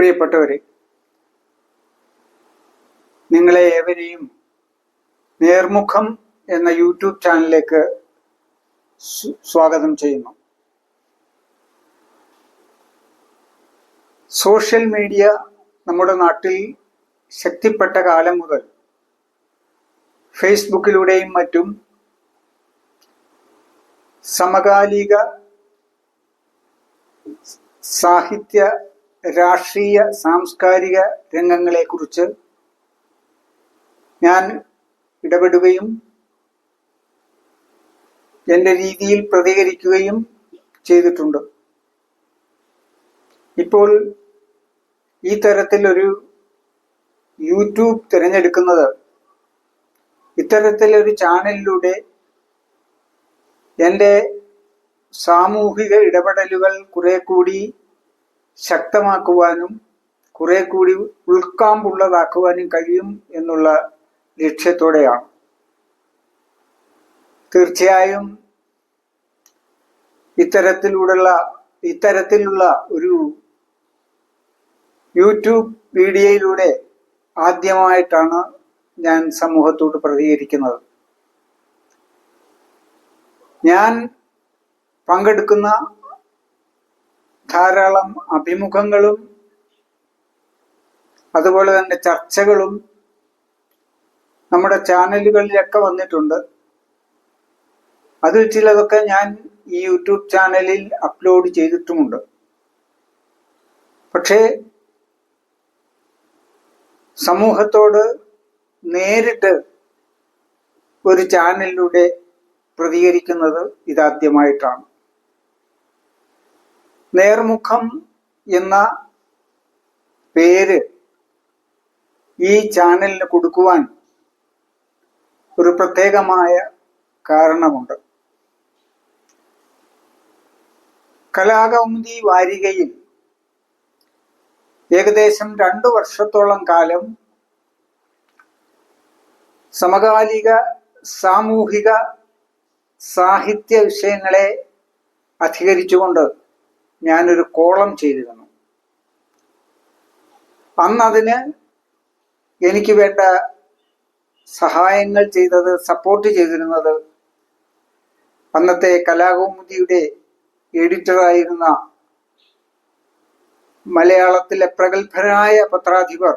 പ്രിയപ്പെട്ടവരെ നിങ്ങളെ ഏവരെയും നേർമുഖം എന്ന യൂട്യൂബ് ചാനലിലേക്ക് സ്വാഗതം ചെയ്യുന്നു. സോഷ്യൽ മീഡിയ നമ്മുടെ നാട്ടിൽ ശക്തിപ്പെട്ട കാലം മുതൽ ഫേസ്ബുക്കിലൂടെയും മറ്റും സമകാലിക സാഹിത്യ രാഷ്ട്രീയ സാംസ്കാരിക രംഗങ്ങളെക്കുറിച്ച് ഞാൻ ഇടപെടുകയും എന്റെ രീതിയിൽ പ്രതികരിക്കുകയും ചെയ്തിട്ടുണ്ട്. ഇപ്പോൾ ഈ തരത്തിലൊരു യൂട്യൂബ് തിരഞ്ഞെടുക്കുന്നത് ഇത്തരത്തിലൊരു ചാനലിലൂടെ എന്റെ സാമൂഹിക ഇടപെടലുകൾ കുറെ കൂടി ശക്തമാക്കുവാനും കുറെ കൂടി ഉൾക്കാമ്പുള്ളതാക്കുവാനും കഴിയും എന്നുള്ള ലക്ഷ്യത്തോടെയാണ്. തീർച്ചയായും ഇത്തരത്തിലൂടെയുള്ള ഇത്തരത്തിലുള്ള ഒരു യൂട്യൂബ് വീഡിയോയിലൂടെ ആദ്യമായിട്ടാണ് ഞാൻ സമൂഹത്തോട് പ്രതികരിക്കുന്നത്. ഞാൻ പങ്കെടുക്കുന്ന ധാരാളം അഭിമുഖങ്ങളും അതുപോലെ തന്നെ ചർച്ചകളും നമ്മുടെ ചാനലുകളിലൊക്കെ വന്നിട്ടുണ്ട്. അതിൽ ചിലതൊക്കെ ഞാൻ ഈ യൂട്യൂബ് ചാനലിൽ അപ്ലോഡ് ചെയ്തിട്ടുമുണ്ട്. പക്ഷേ സമൂഹത്തോട് നേരിട്ട് ഒരു ചാനലിലൂടെ പ്രതികരിക്കുന്നത് ഇതാദ്യമായിട്ടാണ്. നേർമുഖം എന്ന പേര് ഈ ചാനലിന് കൊടുക്കുവാൻ ഒരു പ്രത്യേകമായ കാരണമുണ്ട്. കലാകൗമുദി വാരികയിൽ ഏകദേശം രണ്ടു വർഷത്തോളം കാലം സമകാലിക സാമൂഹിക സാഹിത്യ വിഷയങ്ങളെ അധികരിച്ചുകൊണ്ട് ഞാനൊരു കോളം ചെയ്തിരുന്നു. അന്നതിന് എനിക്ക് വേണ്ട സഹായങ്ങൾ ചെയ്തത് സപ്പോർട്ട് ചെയ്തിരുന്നത് അന്നത്തെ കലാകൗമുദിയുടെ എഡിറ്ററായിരുന്ന മലയാളത്തിലെ പ്രഗത്ഭനായ പത്രാധിപർ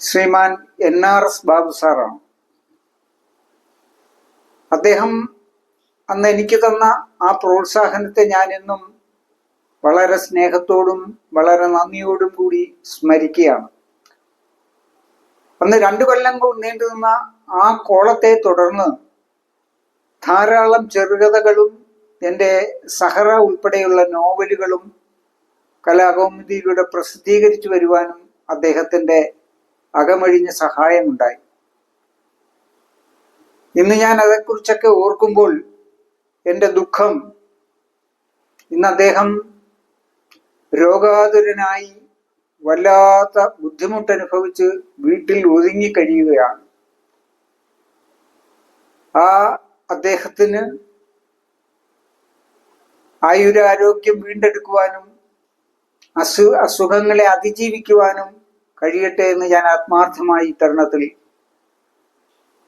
Sriman N R S Babu സാറാണ്. അദ്ദേഹം അന്ന് എനിക്ക് തന്ന ആ പ്രോത്സാഹനത്തെ ഞാൻ എന്നും വളരെ സ്നേഹത്തോടും വളരെ നന്ദിയോടും കൂടി സ്മരിക്കുകയാണ്. അന്ന് രണ്ടു കൊല്ലം നീണ്ടു നിന്ന ആ കോളത്തെ തുടർന്ന് ധാരാളം ചെറുകഥകളും എന്റെ സഹറ ഉൾപ്പെടെയുള്ള നോവലുകളും കലാകൗമുദിയിലൂടെ പ്രസിദ്ധീകരിച്ചു വരുവാനും അദ്ദേഹത്തിന്റെ അകമഴിഞ്ഞ സഹായമുണ്ടായി. ഇന്ന് ഞാൻ അതേക്കുറിച്ചൊക്കെ ഓർക്കുമ്പോൾ എന്റെ ദുഃഖം. ഇന്ന് അദ്ദേഹം രോഗാതുരനായി വല്ലാത്ത ബുദ്ധിമുട്ടനുഭവിച്ച് വീട്ടിൽ ഒതുങ്ങി കഴിയുകയാണ്. ആ അദ്ദേഹത്തിന് ആയുരാരോഗ്യം വീണ്ടെടുക്കുവാനും അസു അസുഖങ്ങളെ അതിജീവിക്കുവാനും കഴിയട്ടെ എന്ന് ഞാൻ ആത്മാർത്ഥമായി തരുണത്തിൽ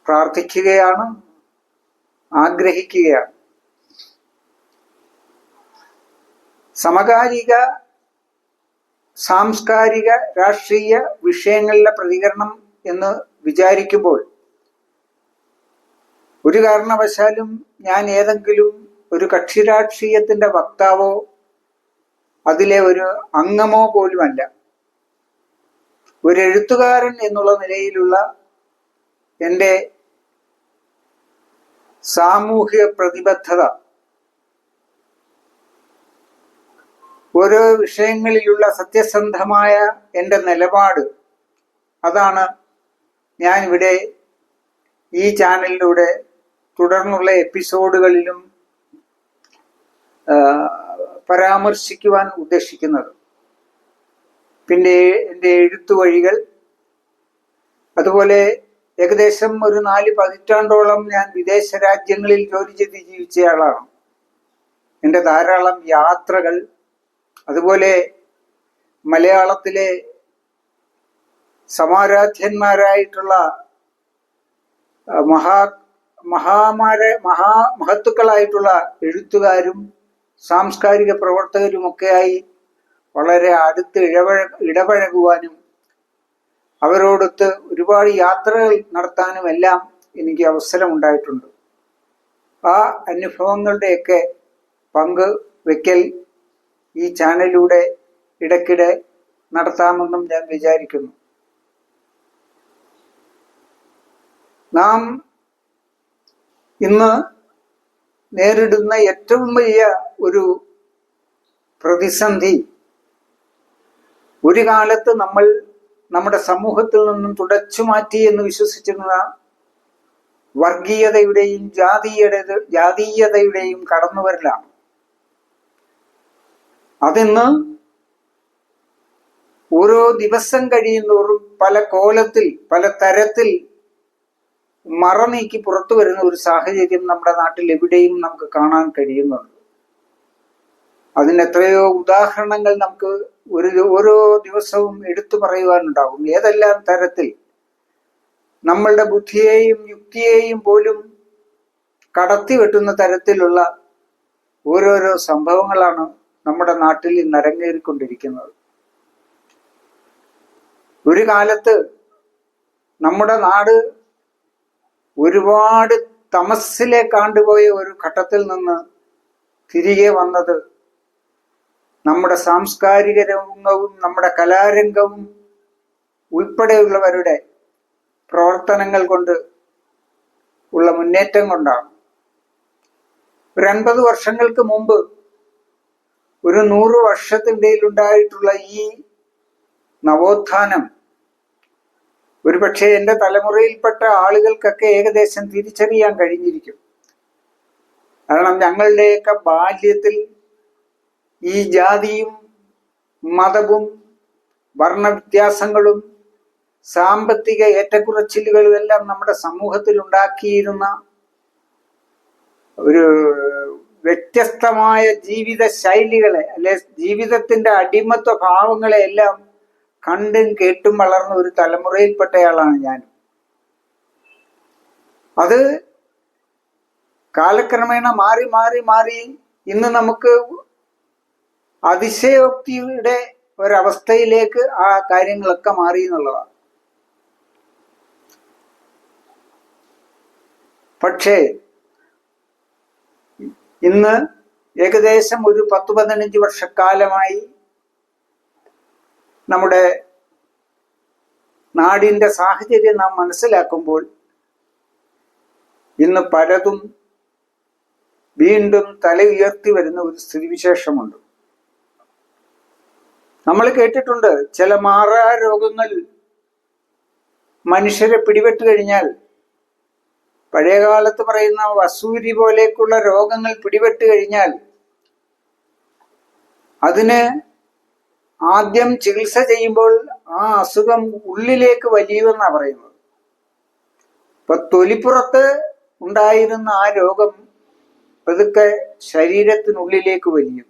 പ്രാർത്ഥിക്കുകയാണ് ആഗ്രഹിക്കുകയാണ്. സമകാലിക സാംസ്കാരിക രാഷ്ട്രീയ വിഷയങ്ങളിലെ പ്രതികരണം എന്ന് വിചാരിക്കുമ്പോൾ ഒരു കാരണവശാലും ഞാൻ ഏതെങ്കിലും ഒരു കക്ഷി രാഷ്ട്രീയത്തിന്റെ വക്താവോ അതിലെ ഒരു അംഗമോ പോലുമല്ല. ഒരു എഴുത്തുകാരൻ എന്നുള്ള നിലയിലുള്ള എന്റെ സാമൂഹിക പ്രതിബദ്ധത ഓരോ വിഷയങ്ങളിലുള്ള സത്യസന്ധമായ എന്റെ നിലപാട്. അതാണ് ഞാൻ ഇവിടെ ഈ ചാനലിലൂടെ തുടർന്നുള്ള എപ്പിസോഡുകളിലും പരാമർശിക്കുവാൻ ഉദ്ദേശിക്കുന്നത്. പിന്നെ എന്റെ എഴുത്തു വഴികൾ അതുപോലെ ഏകദേശം ഒരു നാല് പതിറ്റാണ്ടോളം ഞാൻ വിദേശ രാജ്യങ്ങളിൽ ജോലി ചെയ്ത് ജീവിച്ചയാളാണ്. എന്റെ ധാരാളം യാത്രകൾ അതുപോലെ മലയാളത്തിലെ സമാരാധ്യന്മാരായിട്ടുള്ള മഹാ മഹാമാരെ മഹാ മഹത്തുക്കളായിട്ടുള്ള എഴുത്തുകാരും സാംസ്കാരിക പ്രവർത്തകരുമൊക്കെയായി വളരെ അടുത്ത് ഇടപഴ ഇടപഴകുവാനും അവരോടൊത്ത് ഒരുപാട് യാത്രകൾ നടത്താനും എല്ലാം എനിക്ക് അവസരമുണ്ടായിട്ടുണ്ട്. ആ അനുഭവങ്ങളുടെയൊക്കെ പങ്ക് വെക്കൽ ഈ ചാനലിലൂടെ ഇടയ്ക്കിടെ നടത്താമെന്നും ഞാൻ വിചാരിക്കുന്നു. നാം ഇന്ന് നേരിടുന്ന ഏറ്റവും വലിയ ഒരു പ്രതിസന്ധി ഒരു കാലത്ത് നമ്മൾ നമ്മുടെ സമൂഹത്തിൽ നിന്നും തുടച്ചു മാറ്റി എന്ന് വിശ്വസിച്ചിരുന്ന വർഗീയതയുടെയും ജാതീയത ജാതീയതയുടെയും കടന്നുവരലാണ്. അതിന്ന് ഓരോ ദിവസം കഴിയുന്നോറും പല കോലത്തിൽ പല തരത്തിൽ മറ നീക്കി പുറത്തു വരുന്ന ഒരു സാഹചര്യം നമ്മുടെ നാട്ടിൽ എവിടെയും നമുക്ക് കാണാൻ കഴിയുന്നുണ്ട്. അതിന് എത്രയോ ഉദാഹരണങ്ങൾ നമുക്ക് ഒരു ഓരോ ദിവസവും എടുത്തു പറയുവാനുണ്ടാകും. ഏതെല്ലാം തരത്തിൽ? നമ്മളുടെ ബുദ്ധിയെയും യുക്തിയെയും പോലും കടത്തി വെട്ടുന്ന തരത്തിലുള്ള ഓരോരോ സംഭവങ്ങളാണ് നമ്മുടെ നാട്ടിൽ ഇന്ന് അരങ്ങേറിക്കൊണ്ടിരിക്കുന്നത് ഒരു കാലത്ത് നമ്മുടെ നാട് ഒരുപാട് തമസിലേക്ക് കാണ്ടുപോയ ഒരു ഘട്ടത്തിൽ നിന്ന് തിരികെ വന്നത് നമ്മുടെ സാംസ്കാരിക രംഗവും നമ്മുടെ കലാരംഗവും ഉൾപ്പെടെയുള്ളവരുടെ പ്രവർത്തനങ്ങൾ കൊണ്ട് ഉള്ള മുന്നേറ്റം കൊണ്ടാണ്. ഒരു അൻപത് വർഷങ്ങൾക്ക് മുമ്പ് ഒരു നൂറ് വർഷത്തിന്റെ ഉണ്ടായിട്ടുള്ള ഈ നവോത്ഥാനം ഒരുപക്ഷെ എന്റെ തലമുറയിൽപ്പെട്ട ആളുകൾക്കൊക്കെ ഏകദേശം തിരിച്ചറിയാൻ കഴിഞ്ഞിരിക്കും. കാരണം ഞങ്ങളുടെയൊക്കെ ബാല്യത്തിൽ ഈ ജാതിയും മതവും വർണവ്യത്യാസങ്ങളും സാമ്പത്തിക ഏറ്റക്കുറച്ചിലുകളും എല്ലാം നമ്മുടെ സമൂഹത്തിൽ ഉണ്ടാക്കിയിരുന്ന ഒരു വ്യത്യസ്തമായ ജീവിത ശൈലികളെ അല്ലെ ജീവിതത്തിന്റെ അടിമത്വ ഭാവങ്ങളെ എല്ലാം കണ്ടും കേട്ടും വളർന്ന ഒരു തലമുറയിൽപ്പെട്ടയാളാണ് ഞാൻ. അത് കാലക്രമേണ മാറി മാറി മാറി ഇന്ന് നമുക്ക് അതിശയോക്തിയുടെ ഒരവസ്ഥയിലേക്ക് ആ കാര്യങ്ങളൊക്കെ മാറി എന്നുള്ളതാണ്. പക്ഷേ ഇന്ന് ഏകദേശം ഒരു പത്ത് പതിനഞ്ച് വർഷക്കാലമായി നമ്മുടെ നാടിന്റെ സാഹചര്യം നാം മനസ്സിലാക്കുമ്പോൾ ഇന്ന് പലതും വീണ്ടും തല ഉയർത്തി വരുന്ന ഒരു സ്ഥിതിവിശേഷമുണ്ട്. നമ്മൾ കേട്ടിട്ടുണ്ട് ചില മാറാ രോഗങ്ങൾ മനുഷ്യരെ പിടിപെട്ട് കഴിഞ്ഞാൽ പഴയ കാലത്ത് പറയുന്ന വസൂരി പോലേക്കുള്ള രോഗങ്ങൾ പിടിപെട്ട് കഴിഞ്ഞാൽ അതിന് ആദ്യം ചികിത്സ ചെയ്യുമ്പോൾ ആ അസുഖം ഉള്ളിലേക്ക് വലിയുമെന്നാണ് പറയുന്നത്. ഇപ്പൊ തൊലിപ്പുറത്ത് ഉണ്ടായിരുന്ന ആ രോഗം പതുക്കെ ശരീരത്തിനുള്ളിലേക്ക് വലിയും.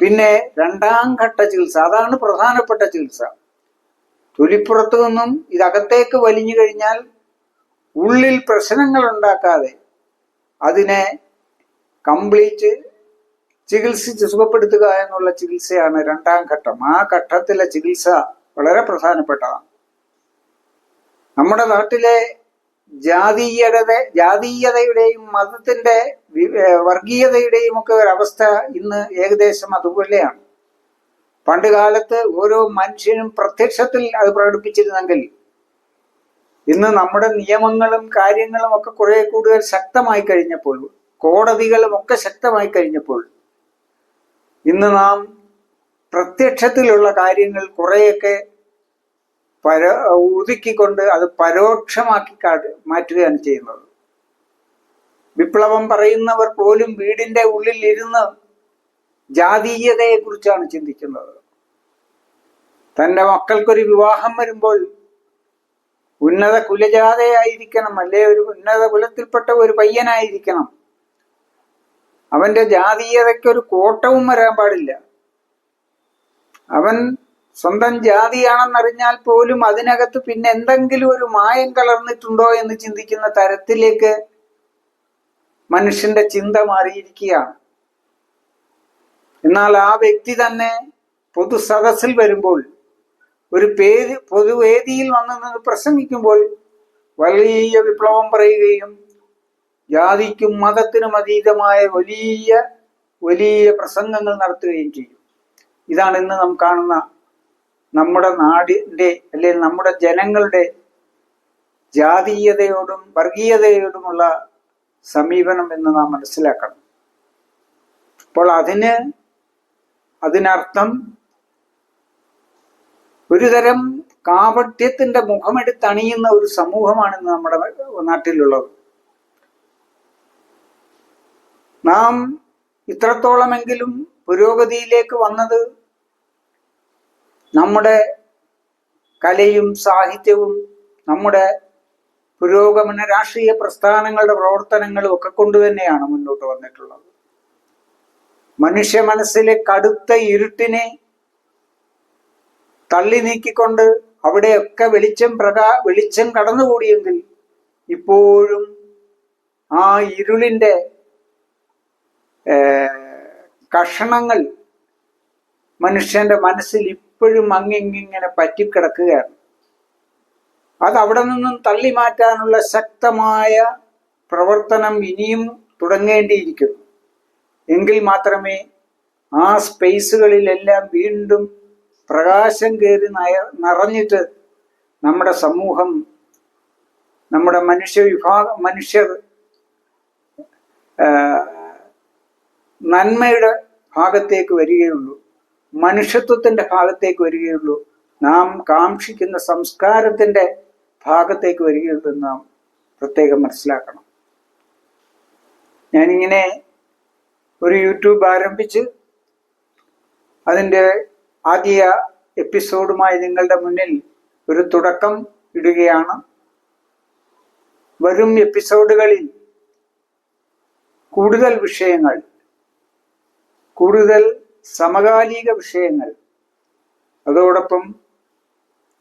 പിന്നെ രണ്ടാം ഘട്ട ചികിത്സ അതാണ് പ്രധാനപ്പെട്ട ചികിത്സ. തൊലിപ്പുറത്തു നിന്നും ഇതകത്തേക്ക് വലിഞ്ഞു കഴിഞ്ഞാൽ ഉള്ളിൽ പ്രശ്നങ്ങൾ ഉണ്ടാക്കാതെ അതിനെ കംപ്ലീറ്റ് ചികിത്സിച്ച് സുഖപ്പെടുത്തുക എന്നുള്ള ചികിത്സയാണ് രണ്ടാം ഘട്ടം. ആ ഘട്ടത്തിലെ ചികിത്സ വളരെ പ്രധാനപ്പെട്ടതാണ്. നമ്മുടെ നാട്ടിലെ ജാതീയത ജാതീയതയുടെയും മതത്തിന്റെ വർഗീയതയുടെയും ഒക്കെ ഒരവസ്ഥ ഇന്ന് ഏകദേശം അതുപോലെയാണ്. പണ്ട് കാലത്ത് ഓരോ മനുഷ്യനും പ്രത്യക്ഷത്തിൽ അത് പ്രകടിപ്പിച്ചിരുന്നെങ്കിൽ ഇന്ന് നമ്മുടെ നിയമങ്ങളും കാര്യങ്ങളും ഒക്കെ കുറെ കൂടുതൽ ശക്തമായി കഴിഞ്ഞപ്പോൾ കോടതികളും ഒക്കെ ശക്തമായി കഴിഞ്ഞപ്പോൾ ഇന്ന് നാം പ്രത്യക്ഷത്തിലുള്ള കാര്യങ്ങൾ കുറെയൊക്കെ പര ഒതുക്കിക്കൊണ്ട് അത് പരോക്ഷമാക്കി കാട്ട് മാറ്റുകയാണ് ചെയ്യുന്നത്. വിപ്ലവം പറയുന്നവർ പോലും വീടിന്റെ ഉള്ളിൽ ഇരുന്ന് ജാതീയതയെ കുറിച്ചാണ് ചിന്തിക്കുന്നത്. തന്റെ മക്കൾക്കൊരു വിവാഹം വരുമ്പോൾ ഉന്നത കുലജാതയായിരിക്കണം അല്ലെ? ഒരു ഉന്നത കുലത്തിൽപ്പെട്ട ഒരു പയ്യനായിരിക്കണം. അവന്റെ ജാതീയതയ്ക്ക് ഒരു കോട്ടവും വരാൻ പാടില്ല. അവൻ സ്വന്തം ജാതിയാണെന്നറിഞ്ഞാൽ പോലും അതിനകത്ത് പിന്നെ എന്തെങ്കിലും ഒരു മായം കലർന്നിട്ടുണ്ടോ എന്ന് ചിന്തിക്കുന്ന തരത്തിലേക്ക് മനുഷ്യന്റെ ചിന്ത മാറിയിരിക്കുകയാണ്. എന്നാൽ ആ വ്യക്തി തന്നെ പൊതു സദസ്സിൽ വരുമ്പോൾ ഒരു പേര് പൊതുവേദിയിൽ വന്ന് നിന്ന് പ്രസംഗിക്കുമ്പോൾ വലിയ വിപ്ലവം പറയുകയും ജാതിക്കും മതത്തിനും അതീതമായ വലിയ വലിയ പ്രസംഗങ്ങൾ നടത്തുകയും ചെയ്യും. ഇതാണ് ഇന്ന് നാം കാണുന്ന നമ്മുടെ നാടിന്റെ അല്ലെങ്കിൽ നമ്മുടെ ജനങ്ങളുടെ ജാതീയതയോടും വർഗീയതയോടുമുള്ള സമീപനം എന്ന് നാം മനസ്സിലാക്കണം. അപ്പോൾ അതിന് അതിനർത്ഥം ഒരുതരം കാപട്യത്തിന്റെ മുഖമെടുത്തണിയുന്ന ഒരു സമൂഹമാണ് ഇന്ന് നമ്മുടെ നാട്ടിലുള്ളത്. നാം ഇത്രത്തോളമെങ്കിലും പുരോഗതിയിലേക്ക് വന്നത് നമ്മുടെ കലയും സാഹിത്യവും നമ്മുടെ പുരോഗമന രാഷ്ട്രീയ പ്രസ്ഥാനങ്ങളുടെ പ്രവർത്തനങ്ങളും ഒക്കെ കൊണ്ട് തന്നെയാണ് മുന്നോട്ട് വന്നിട്ടുള്ളത്. മനുഷ്യ മനസ്സിലെ കടുത്ത ഇരുട്ടിനെ തള്ളി നീക്കിക്കൊണ്ട് അവിടെയൊക്കെ വെളിച്ചം പ്രകാ വെളിച്ചം കടന്നുകൂടിയെങ്കിൽ ഇപ്പോഴും ആ ഇരുളിന്റെ കഷണങ്ങൾ മനുഷ്യന്റെ മനസ്സിൽ ഇപ്പോഴും അങ്ങിങ്ങനെ പറ്റിക്കിടക്കുകയാണ്. അത് അവിടെ നിന്നും തള്ളി മാറ്റാനുള്ള ശക്തമായ പ്രവർത്തനം ഇനിയും തുടങ്ങേണ്ടിയിരിക്കുന്നു. എങ്കിൽ മാത്രമേ ആ സ്പേസുകളിലെല്ലാം വീണ്ടും പ്രകാശം കയറി നയ നിറഞ്ഞിട്ട് നമ്മുടെ സമൂഹം നമ്മുടെ മനുഷ്യ വിഭാഗം മനുഷ്യർ നന്മയുടെ ഭാഗത്തേക്ക് വരികയുള്ളൂ. മനുഷ്യത്വത്തിന്റെ ഭാഗത്തേക്ക് വരികയുള്ളൂ. നാം കാക്ഷിക്കുന്ന സംസ്കാരത്തിന്റെ ഭാഗത്തേക്ക് വരികയുള്ളൂ നാം പ്രത്യേകം മനസ്സിലാക്കണം. ഞാനിങ്ങനെ ഒരു യൂട്യൂബ് ആരംഭിച്ച് അതിന്റെ ആദ്യ എപ്പിസോഡുമായി നിങ്ങളുടെ മുന്നിൽ ഒരു തുടക്കം ഇടുകയാണ്. വരും എപ്പിസോഡുകളിൽ കൂടുതൽ വിഷയങ്ങൾ കൂടുതൽ സമകാലിക വിഷയങ്ങൾ. അതോടൊപ്പം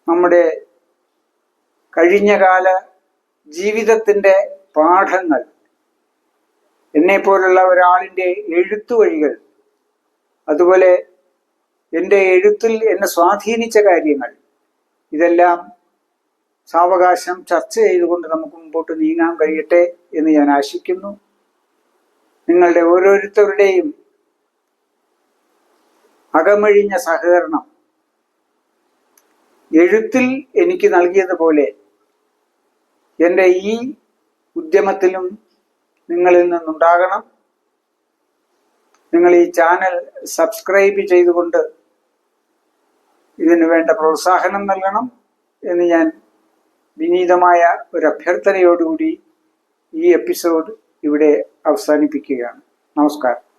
നമ്മുടെ കഴിഞ്ഞകാല ജീവിതത്തിന്റെ പാഠങ്ങൾ എന്നെ പോലുള്ള ഒരാളിന്റെ എഴുത്തു വഴികൾ അതുപോലെ എന്റെ എഴുത്തിൽ എന്നെ സ്വാധീനിച്ച കാര്യങ്ങൾ. ഇതെല്ലാം സാവകാശം ചർച്ച ചെയ്തുകൊണ്ട് നമുക്ക് മുമ്പോട്ട് നീങ്ങാൻ കഴിയട്ടെ എന്ന് ഞാൻ ആശിക്കുന്നു. നിങ്ങളുടെ ഓരോരുത്തരുടെയും അകമഴിഞ്ഞ സഹകരണം എഴുത്തിൽ എനിക്ക് നൽകിയതുപോലെ എന്റെ ഈ ഉദ്യമത്തിലും നിങ്ങളിൽ നിന്നുണ്ടാകണം. നിങ്ങൾ ഈ ചാനൽ സബ്സ്ക്രൈബ് ചെയ്തുകൊണ്ട് ഇതിനു വേണ്ട പ്രോത്സാഹനം നൽകണം എന്ന് ഞാൻ വിനീതമായ ഒരു അഭ്യർത്ഥനയോടുകൂടി ഈ എപ്പിസോഡ് ഇവിടെ അവസാനിപ്പിക്കുകയാണ്. നമസ്കാരം.